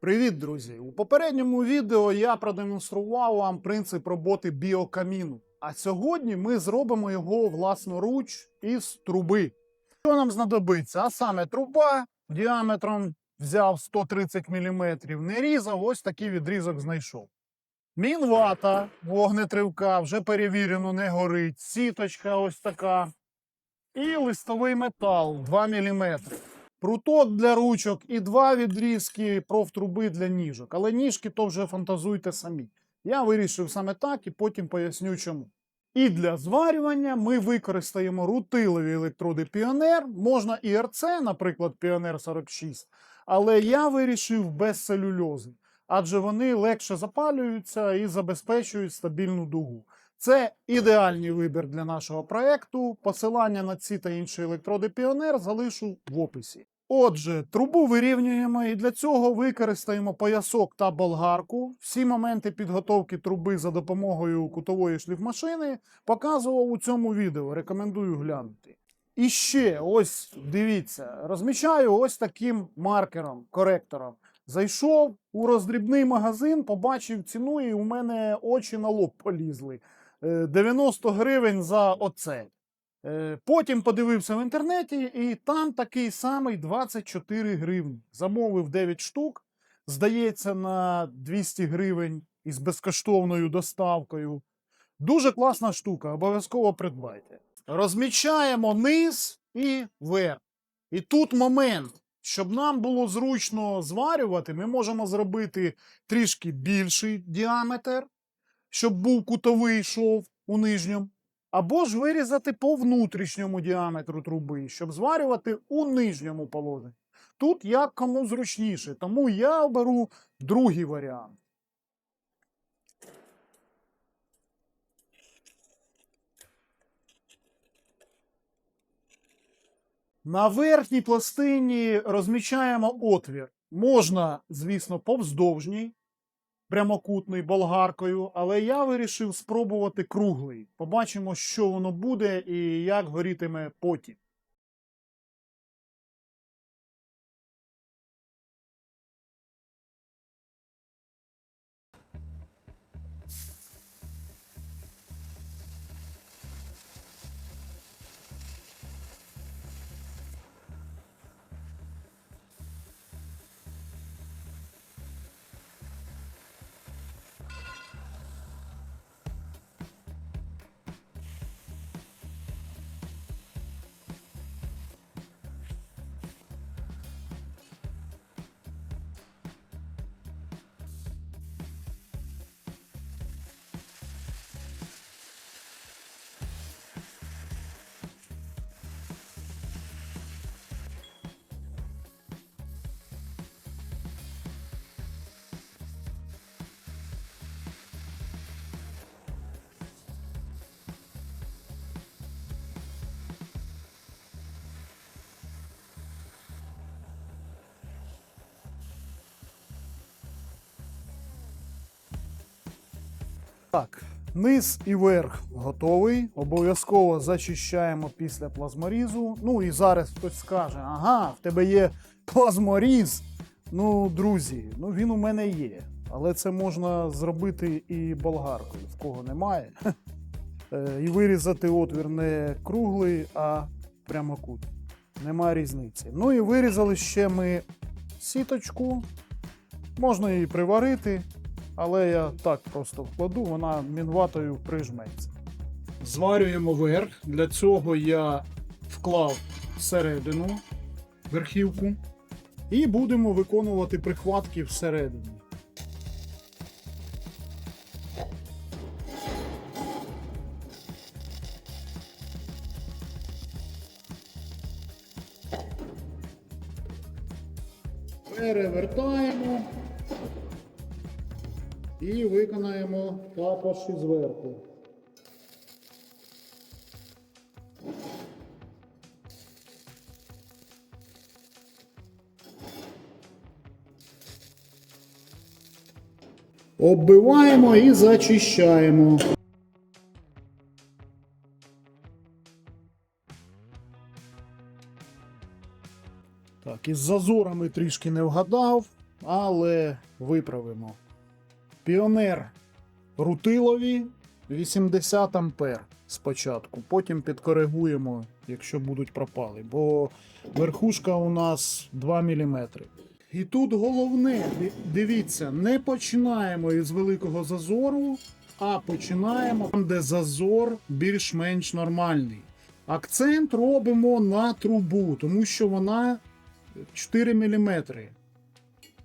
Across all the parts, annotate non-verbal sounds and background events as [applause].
Привіт, друзі! У попередньому відео я продемонстрував вам принцип роботи біокаміну. А сьогодні ми зробимо його власноруч із труби. Що нам знадобиться? А саме труба діаметром взяв 130 мм, не різав, ось такий відрізок знайшов. Мінвата вогнетривка, вже перевірено, не горить. Сіточка ось така. І листовий метал 2 мм. Пруток для ручок і два відрізки профтруби для ніжок. Але ніжки то вже фантазуйте самі. Я вирішив саме так і потім поясню чому. І для зварювання ми використаємо рутилові електроди Піонер, можна і РЦ, наприклад, Піонер 46, але я вирішив без целюльози, адже вони легше запалюються і забезпечують стабільну дугу. Це ідеальний вибір для нашого проекту. Посилання на ці та інші електроди Піонер залишу в описі. Отже, трубу вирівнюємо і для цього використаємо поясок та болгарку. Всі моменти підготовки труби за допомогою кутової шліфмашини показував у цьому відео. Рекомендую глянути. І ще, ось дивіться, розміщаю ось таким маркером, коректором. Зайшов у роздрібний магазин, побачив ціну, і у мене очі на лоб полізли. Е, 90 гривень за оце. Е, Потім подивився в інтернеті, і там такий самий 24 гривні. Замовив 9 штук, здається, на 200 гривень із безкоштовною доставкою. Дуже класна штука, обов'язково придбайте. Розмічаємо низ і верх. І тут момент. Щоб нам було зручно зварювати, ми можемо зробити трішки більший діаметр, щоб був кутовий шов у нижньому. Або ж вирізати по внутрішньому діаметру труби, щоб зварювати у нижньому положенні. Тут як кому зручніше, тому я оберу другий варіант. На верхній пластині розміщаємо отвір. Можна, звісно, повздовжній, прямокутний болгаркою, але я вирішив спробувати круглий. Побачимо, що воно буде і як горітиме потім. Так, низ і верх готовий. Обов'язково зачищаємо після плазморізу. Ну і зараз хтось скаже: ага, в тебе є плазморіз. Ну, друзі, ну він у мене є. Але це можна зробити і болгаркою, в кого немає. [laughs] Е, І вирізати отвір не круглий, а прямокутний. Нема різниці. Ну і вирізали ще ми сіточку. Можна її приварити, але я так просто вкладу, вона мінватою прижметься. Зварюємо верх. Для цього я вклав всередину верхівку і будемо виконувати прихватки всередині. Перевертаємо і виконаємо також і зверху. Оббиваємо і зачищаємо. Так, із зазорами трішки не вгадав, але виправимо. Піонер рутилові 80 ампер спочатку. Потім підкоригуємо, якщо будуть пропали. Бо верхушка у нас 2 мм. І тут головне, дивіться, не починаємо із великого зазору, а починаємо там, де зазор більш-менш нормальний. Акцент робимо на трубу, тому що вона 4 мм.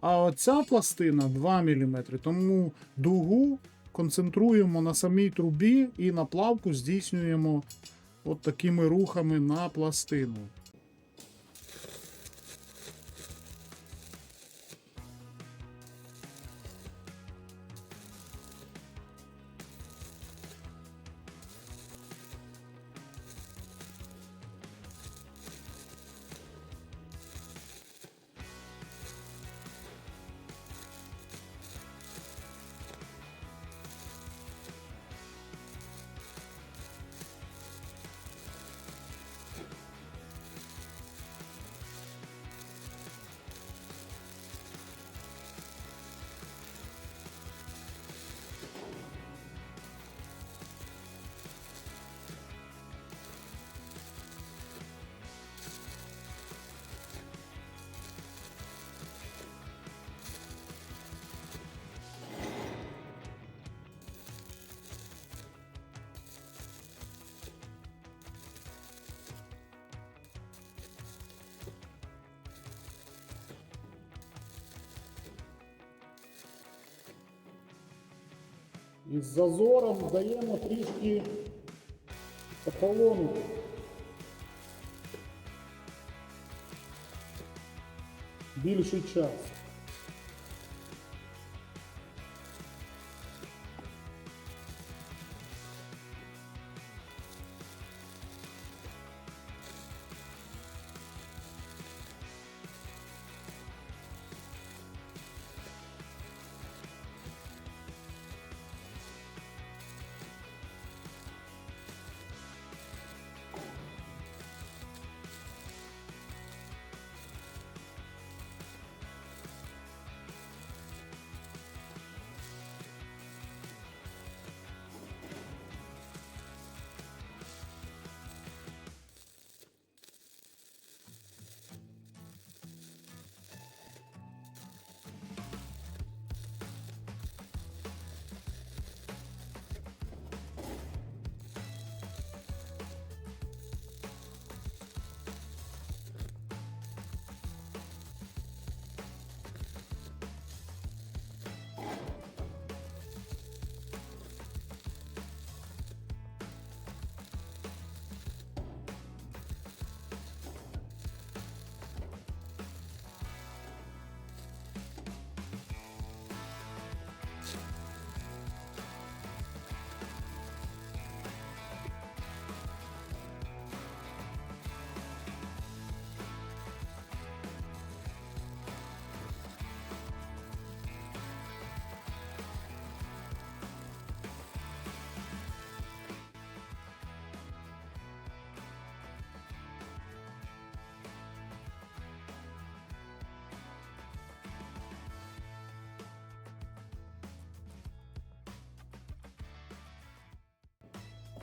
А оця пластина 2 мм. Тому дугу концентруємо на самій трубі і на плавку здійснюємо от такими рухами на пластину. Із зазором даємо трішки охолонути. Більший час.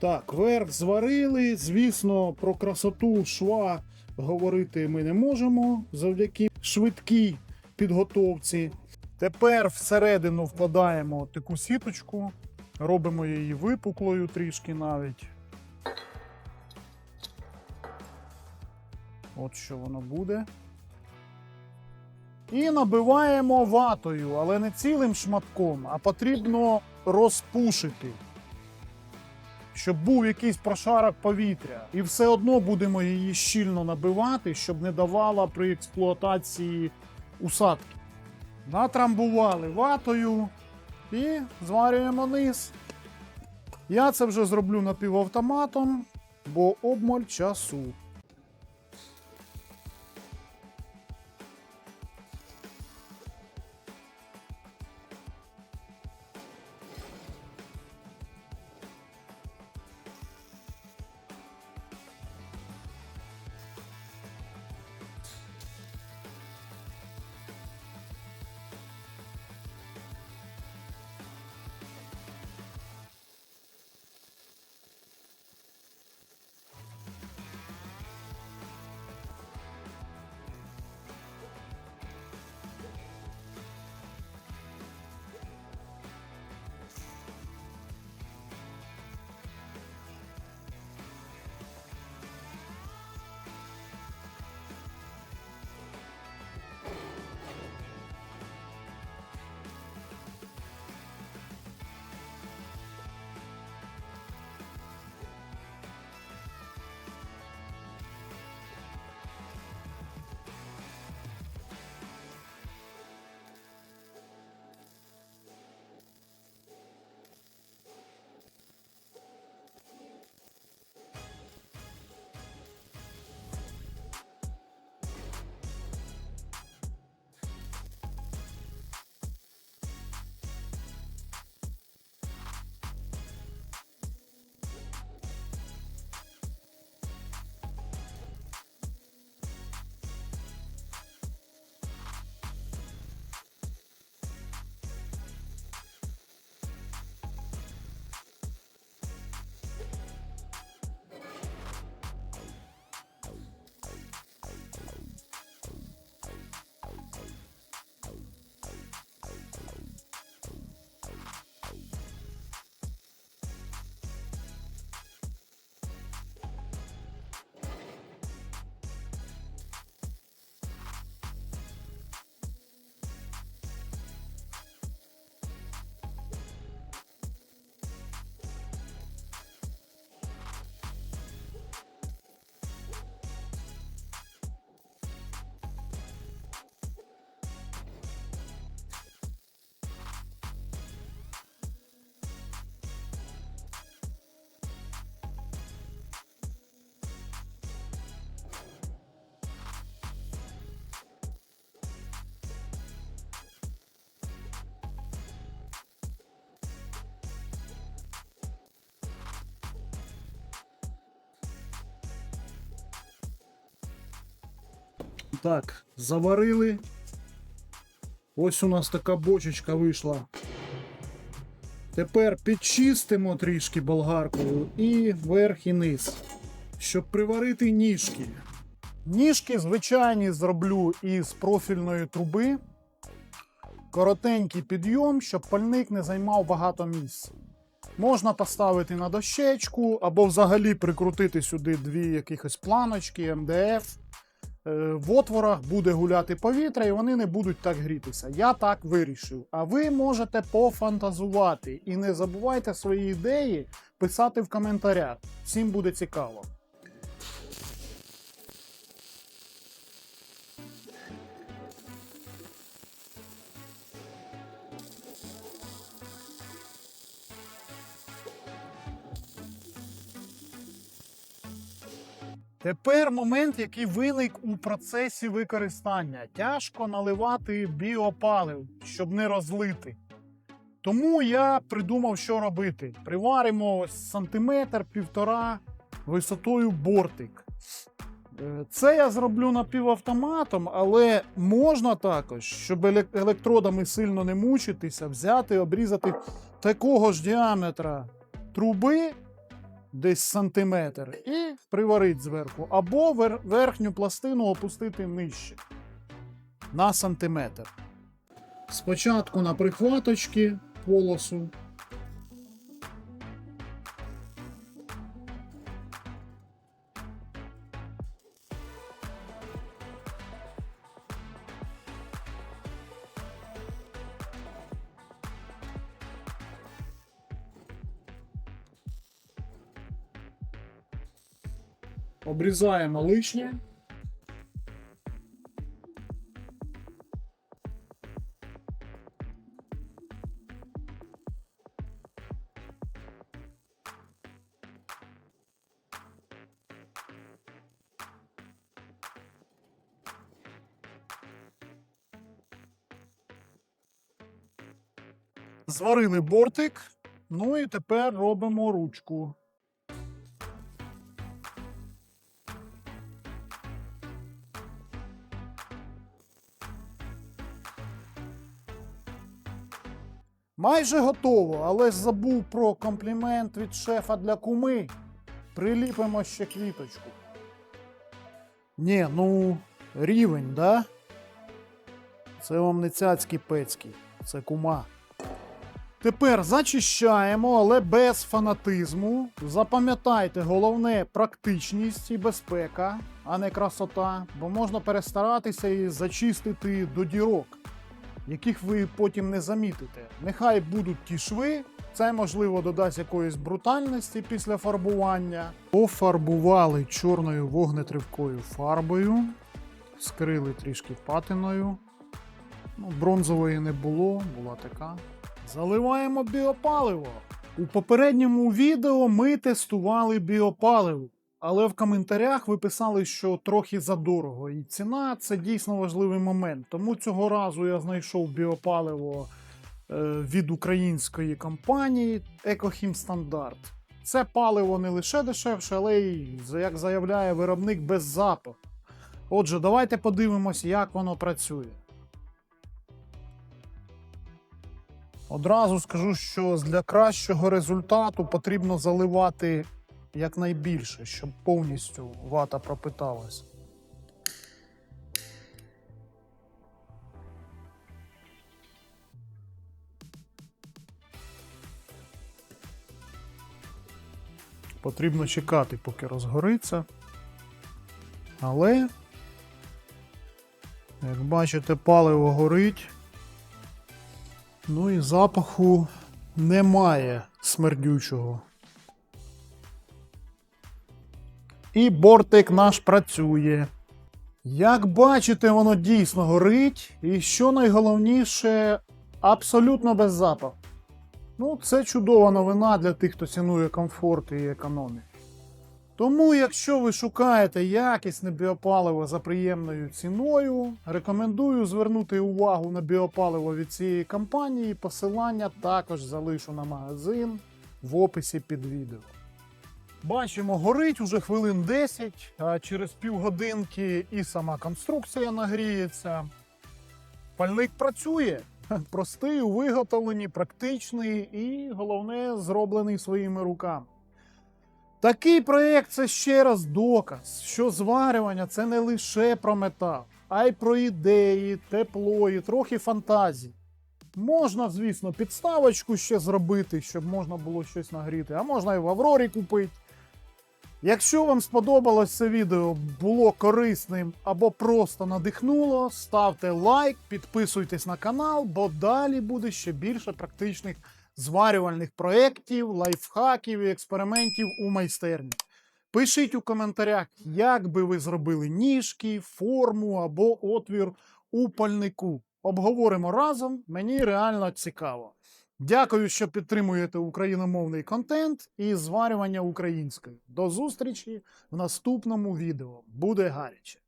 Так, верх зварили. Звісно, про красоту шва говорити ми не можемо завдяки швидкій підготовці. Тепер всередину вкладаємо таку сіточку, робимо її випуклою трішки навіть. От що воно буде. І набиваємо ватою, але не цілим шматком, а потрібно розпушити щоб був якийсь прошарок повітря. І все одно будемо її щільно набивати, щоб не давала при експлуатації усадки. Натрамбували ватою і зварюємо низ. Я це вже зроблю напівавтоматом, бо обмаль часу. Так, заварили. Ось у нас така бочечка вийшла. Тепер підчистимо трішки болгаркою і верх і низ, щоб приварити ніжки. Ніжки звичайні зроблю із профільної труби. Коротенький підйом, щоб пальник не займав багато місця. Можна поставити на дощечку або взагалі прикрутити сюди дві якихось планочки, МДФ. Е, В отворах буде гуляти повітря і вони не будуть так грітися. Я так вирішив. А ви можете пофантазувати і не забувайте свої ідеї писати в коментарях. Всім буде цікаво. Тепер момент, який виник у процесі використання. Тяжко наливати біопалив, щоб не розлити. Тому я придумав, що робити. Приваримо ось сантиметр півтора висотою бортик. Е, Це я зроблю напівавтоматом, але можна також, щоб електродами сильно не мучитися, взяти, обрізати такого ж діаметра труби десь сантиметр і приварити зверху, або вер- верхню пластину опустити нижче на сантиметр. Спочатку на прихваточки полосу. Обрізаємо лишнє. Зварили бортик, ну і тепер робимо ручку. Майже готово, але забув про комплімент від шефа для куми. Приліпимо ще квіточку. Ні, ну, рівень, да? Це вам не цяцький пецький, це кума. Тепер зачищаємо, але без фанатизму. Запам'ятайте, головне практичність і безпека, а не красота, бо можна перестаратися і зачистити до дірок яких ви потім не замітите. Нехай будуть ті шви, це можливо додасть якоїсь брутальності після фарбування. Пофарбували чорною вогнетривкою фарбою, скрили трішки патиною. Ну, бронзової не було, була така. Заливаємо біопаливо. У попередньому відео ми тестували біопаливо. Але в коментарях ви писали, що трохи задорого, і ціна це дійсно важливий момент. Тому цього разу я знайшов біопаливо е, від української компанії Екохім Стандарт. Це паливо не лише дешевше, але й, як заявляє виробник, без запаху. Отже, давайте подивимось, як воно працює. Одразу скажу, що для кращого результату потрібно заливати якнайбільше, щоб повністю вата пропиталась. Потрібно чекати, поки розгориться. Але, як бачите, паливо горить. Ну і запаху немає смердючого. І бортик наш працює. Як бачите, воно дійсно горить, і що найголовніше, абсолютно без запаху. Ну, це чудова новина для тих, хто цінує комфорт і економію. Тому, якщо ви шукаєте якісне біопаливо за приємною ціною, рекомендую звернути увагу на біопаливо від цієї компанії. Посилання також залишу на магазин в описі під відео. Бачимо, горить уже хвилин 10, а через півгодинки і сама конструкція нагріється. Пальник працює. [laughs] Простий у практичний і, головне, зроблений своїми руками. Такий проєкт це ще раз доказ, що зварювання це не лише про метал, а й про ідеї, тепло і трохи фантазії. Можна, звісно, підставочку ще зробити, щоб можна було щось нагріти, а можна і в Аврорі купити. Якщо вам сподобалось це відео, було корисним або просто надихнуло, ставте лайк, підписуйтесь на канал, бо далі буде ще більше практичних зварювальних проєктів, лайфхаків і експериментів у майстерні. Пишіть у коментарях, як би ви зробили ніжки, форму або отвір у пальнику. Обговоримо разом, мені реально цікаво. Дякую, що підтримуєте україномовний контент і зварювання українською. До зустрічі в наступному відео. Буде гаряче!